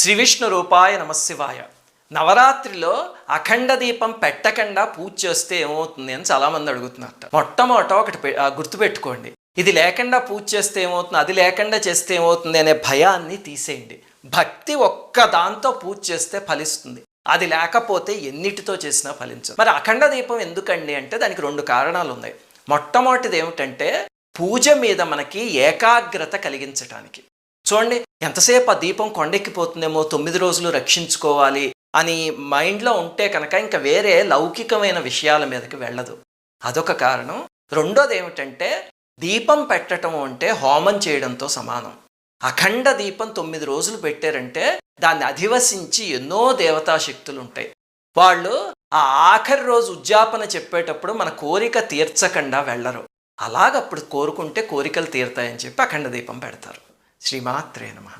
శ్రీ విష్ణు రూపాయ నమశివాయ నవరాత్రిలో అఖండ దీపం పెట్టకుండా పూజ చేస్తే ఏమవుతుంది అని చాలామంది అడుగుతున్నారు మొట్టమొదట ఒకటి గుర్తుపెట్టుకోండి. ఇది లేకుండా పూజ చేస్తే ఏమవుతుంది? అది లేకుండా చేస్తే ఏమవుతుంది అనే భయాన్ని తీసేయండి. భక్తి ఒక్క దాంతో పూజ చేస్తే ఫలిస్తుంది. అది లేకపోతే ఎన్నిటితో చేసినా ఫలించదు. మరి అఖండ దీపం ఎందుకండి అంటే దానికి రెండు కారణాలు ఉన్నాయి. మొట్టమొదటిది ఏమిటంటే పూజ మీద మనకి ఏకాగ్రత కలిగించటానికి. చూడండి ఎంతసేపు ఆ దీపం కొండెక్కిపోతుందేమో తొమ్మిది రోజులు రక్షించుకోవాలి అని మైండ్లో ఉంటే కనుక ఇంకా వేరే లౌకికమైన విషయాల మీదకి వెళ్ళదు. అదొక కారణం. రెండోది ఏమిటంటే దీపం పెట్టడం అంటే హోమం చేయడంతో సమానం. అఖండ దీపం తొమ్మిది రోజులు పెట్టారంటే దాన్ని అధివసించి ఎన్నో దేవతా శక్తులు ఉంటాయి. వాళ్ళు ఆ ఆఖరి రోజు ఉద్యాపన చెప్పేటప్పుడు మన కోరిక తీర్చకుండా వెళ్ళరు. అలాగప్పుడు కోరుకుంటే కోరికలు తీరుతాయని చెప్పి అఖండ దీపం పెడతారు. శ్రీమాత్రే నమః